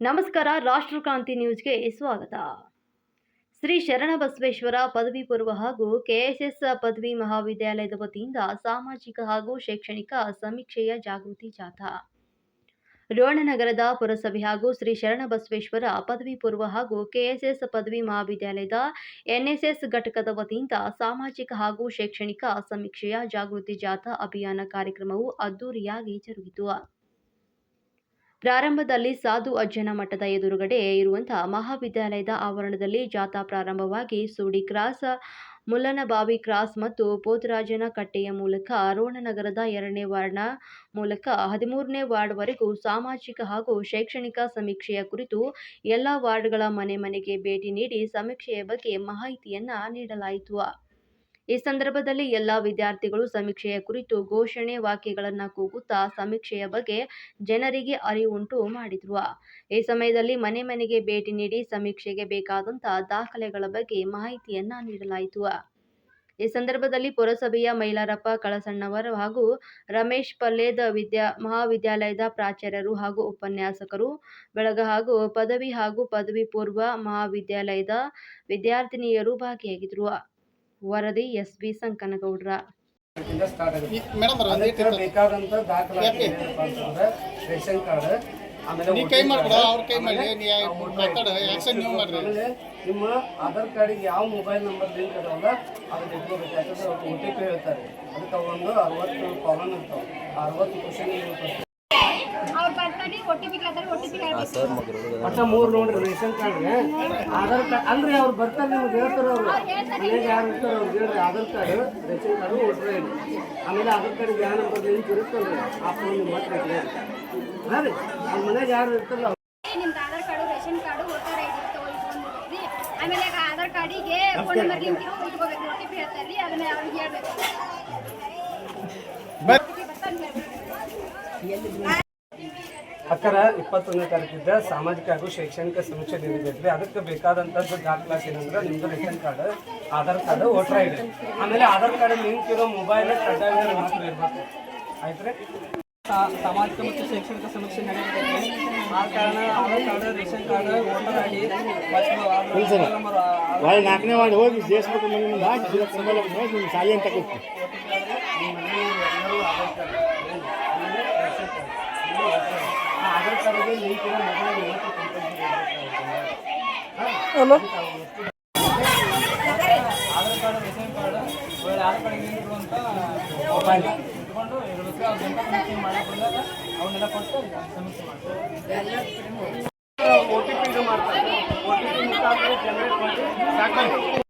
ನಮಸ್ಕಾರ ರಾಷ್ಟ್ರಕ್ರಾಂತಿ ನ್ಯೂಸ್ಗೆ ಸ್ವಾಗತ. ಶ್ರೀ ಶರಣಬಸವೇಶ್ವರ ಪದವಿ ಪೂರ್ವ ಹಾಗೂ ಕೆಎಸ್ಎಸ್ ಪದವಿ ಮಹಾವಿದ್ಯಾಲಯದ ವತಿಯಿಂದ ಸಾಮಾಜಿಕ ಹಾಗೂ ಶೈಕ್ಷಣಿಕ ಸಮೀಕ್ಷೆಯ ಜಾಗೃತಿ ಜಾಥಾ. ರೋಣನಗರದ ಪುರಸಭೆ ಹಾಗೂ ಶ್ರೀ ಶರಣಬಸವೇಶ್ವರ ಪದವಿ ಪೂರ್ವ ಹಾಗೂ ಕೆಎಸ್ಎಸ್ ಪದವಿ ಮಹಾವಿದ್ಯಾಲಯದ ಎನ್ಎಸ್ಎಸ್ ಘಟಕದ ವತಿಯಿಂದ ಸಾಮಾಜಿಕ ಹಾಗೂ ಶೈಕ್ಷಣಿಕ ಸಮೀಕ್ಷೆಯ ಜಾಗೃತಿ ಜಾಥಾ ಅಭಿಯಾನ ಕಾರ್ಯಕ್ರಮವು ಅದ್ದೂರಿಯಾಗಿ ಜರುಗಿತು. ಪ್ರಾರಂಭದಲ್ಲಿ ಸಾಧು ಅಜ್ಜನ ಮಠದ ಎದುರುಗಡೆ ಇರುವಂತಹ ಮಹಾವಿದ್ಯಾಲಯದ ಆವರಣದಲ್ಲಿ ಜಾಥಾ ಪ್ರಾರಂಭವಾಗಿ ಸೂಡಿ ಕ್ರಾಸ್, ಮುಲ್ಲನಬಾವಿ ಕ್ರಾಸ್ ಮತ್ತು ಪೋತರಾಜನ ಕಟ್ಟೆಯ ಮೂಲಕ ರೋಣನಗರದ ಎರಡನೇ ವಾರ್ಡ್ನ ಮೂಲಕ ಹದಿಮೂರನೇ ವಾರ್ಡ್ವರೆಗೂ ಸಾಮಾಜಿಕ ಹಾಗೂ ಶೈಕ್ಷಣಿಕ ಸಮೀಕ್ಷೆಯ ಕುರಿತು ಎಲ್ಲ ವಾರ್ಡ್ಗಳ ಮನೆ ಮನೆಗೆ ಭೇಟಿ ನೀಡಿ ಸಮೀಕ್ಷೆಯ ಬಗ್ಗೆ ಮಾಹಿತಿಯನ್ನ ನೀಡಲಾಯಿತು. ಈ ಸಂದರ್ಭದಲ್ಲಿ ಎಲ್ಲ ವಿದ್ಯಾರ್ಥಿಗಳು ಸಮೀಕ್ಷೆಯ ಕುರಿತು ಘೋಷಣೆ ವಾಕ್ಯಗಳನ್ನು ಕೂಗುತ್ತಾ ಸಮೀಕ್ಷೆಯ ಬಗ್ಗೆ ಜನರಿಗೆ ಅರಿವುಂಟು ಮಾಡಿದ್ರು. ಈ ಸಮಯದಲ್ಲಿ ಮನೆ ಮನೆಗೆ ಭೇಟಿ ನೀಡಿ ಸಮೀಕ್ಷೆಗೆ ಬೇಕಾದಂತಹ ದಾಖಲೆಗಳ ಬಗ್ಗೆ ಮಾಹಿತಿಯನ್ನ ನೀಡಲಾಯಿತು. ಈ ಸಂದರ್ಭದಲ್ಲಿ ಪುರಸಭೆಯ ಮೈಲಾರಪ್ಪ ಕಳಸಣ್ಣವರು ಹಾಗೂ ರಮೇಶ್ ಪಲ್ಲೇದ ವಿದ್ಯಾ ಮಹಾವಿದ್ಯಾಲಯದ ಪ್ರಾಚಾರ್ಯರು ಹಾಗೂ ಉಪನ್ಯಾಸಕರು, ಬೆಳಗ ಹಾಗೂ ಪದವಿ ಹಾಗೂ ಪದವಿ ಪೂರ್ವ ಮಹಾವಿದ್ಯಾಲಯದ ವಿದ್ಯಾರ್ಥಿನಿಯರು ಭಾಗಿಯಾಗಿದ್ದರು ವರದಿ ಎಸ್ ಬಿ ಸಂಕನಗೌಡ್ರ. ಇಂದ ಸ್ಟಾರ್ಟ್ ಆಗುತ್ತೆ. ಮೇಡಮ್ ಅದಕ್ಕೆ ಬೇಕಾದಂತ ದಾಖಲಾತಿ ಏನಪ್ಪಾ ಅಂತಂದ್ರೆ ರೇಷನ್ ಕಾರ್ಡ್ ಆಮೇಲೆ ನೀ ಕೈ ಮಾಡ್ಬಿಡ ಅವ್ರ ಕೈ ಮಾಡಿ ನೀ ಮಾತಾಡ ಆಕ್ಷನ್ ನೀವು ಮಾಡ್ರಿ. ನಿಮ್ಮ ಆಧಾರ್ ಕಾರ್ಡಿಗೆ ಯಾವ ಮೊಬೈಲ್ ನಂಬರ್ ಲಿಂಕ್ ಅದಾವಲ್ಲ ಅದನ್ನ ಇಟ್ಕೋಬೇಕು ಯಾಕಂದ್ರೆ ಅವ್ರು ಒ ಟಿ ಪಿ ಹೇಳ್ತಾರೆ. ಅದಕ್ಕೆ ಒಂದು ಅರವತ್ತು ಪವನ್ ಇರ್ತಾವೆ ಅರವತ್ತು ಕ್ವಶನ್ ಅವ್ರು ಬರ್ತಾರೆ ಒ ಟಿ ಪಿ ಟಿ ಒಟ್ಟ ಮೂರು ನೋಡ್ರಿ ರೇಷನ್ ಕಾರ್ಡ್ ಆಧಾರ್ ಕಾರ್ಡ್ ಅಲ್ರಿ ಅವ್ರು ಬರ್ತಾರೆ ನಿಮ್ಗೆ ಹೇಳ್ತಾರೆ ಅವ್ರು. ಮನೆಗೆ ಯಾರು ಇರ್ತಾರೆ ಅವ್ರು ಹೇಳ್ರಿ ಆಧಾರ್ ಕಾರ್ಡ್ ರೇಷನ್ ಕಾರ್ಡು ಆಮೇಲೆ ಆಧಾರ್ ಕಾರ್ಡ್ ಯಾವ ನಂಬರ್ ಲಿಂಕ್ ಇರುತ್ತಲ್ರಿ ಆ ಫೋನ್ ನಿಮ್ಮ ಹತ್ರ ಹಾಂ ರೀ ಅವ್ರ ಮನೆಗೆ ಯಾರು ಇರ್ತಾರಲ್ಲ ನಿಮ್ದು Aadhaar card ration card voter I D ಇಟ್ಕೊಂಡಿರಿ ಆಮೇಲೆ ಆಧಾರ್ ಕಾರ್ಡಿಗೆ ಫೋನ್ ನಂಬರ್ ಲಿಂಕ್ ಇಟ್ಕೋಬೇಕು ಒ ಟಿ ಪಿ ಹೇಳ್ತಾರೆ ರೀ ಅದನ್ನ ಅವ್ರಿಗೆ ಹೇಳ್ಬೇಕು. ಅಕ್ಕರ ಇಪ್ಪತ್ತೊಂದನೇ ತಾರೀಕಿದ್ದ ಸಾಮಾಜಿಕ ಹಾಗೂ ಶೈಕ್ಷಣಿಕ ಸಮೀಕ್ಷೆ ನೀಡಿದ್ರಿ ಅದಕ್ಕೆ ಬೇಕಾದಂಥದ್ದು ದಾಖಲಾತಿ ಏನಂದ್ರೆ ನಿಮ್ಮದು ration card Aadhaar card voter I D. ಆಮೇಲೆ ಆಧಾರ್ ಕಾರ್ಡ್ ಲಿಂಕ್ ಇರೋ ಮೊಬೈಲ್ ಕಡ್ಡಾಯ ಮಾತ್ರ ಇರಬೇಕು. ಆಯ್ತು ಸಾಮಾಜಿಕ ಮತ್ತು ಶೈಕ್ಷಣಿಕ ಸಮೀಕ್ಷೆ ನಡೆಯುತ್ತೆ ಆ ಕಾರಣ Aadhaar card ration card voter I D ನಾಲ್ಕನೇ ವಾರ್ಡ್ ಹೋಗಿ ದೇಶ ಸಂಬಳ ಅಂತ ಕೊಡ್ತೀವಿ. ಮಾಡ್ತಾರೆ ಒ ಟಿ ಪಿ ಇದು ಮಾಡ್ತಾರೆ. ಒ ಟಿ ಪಿ ಮುಖಾಂತರ ಜನರೇಟ್ ಮಾಡಿ ಸಾಕಾಗಿ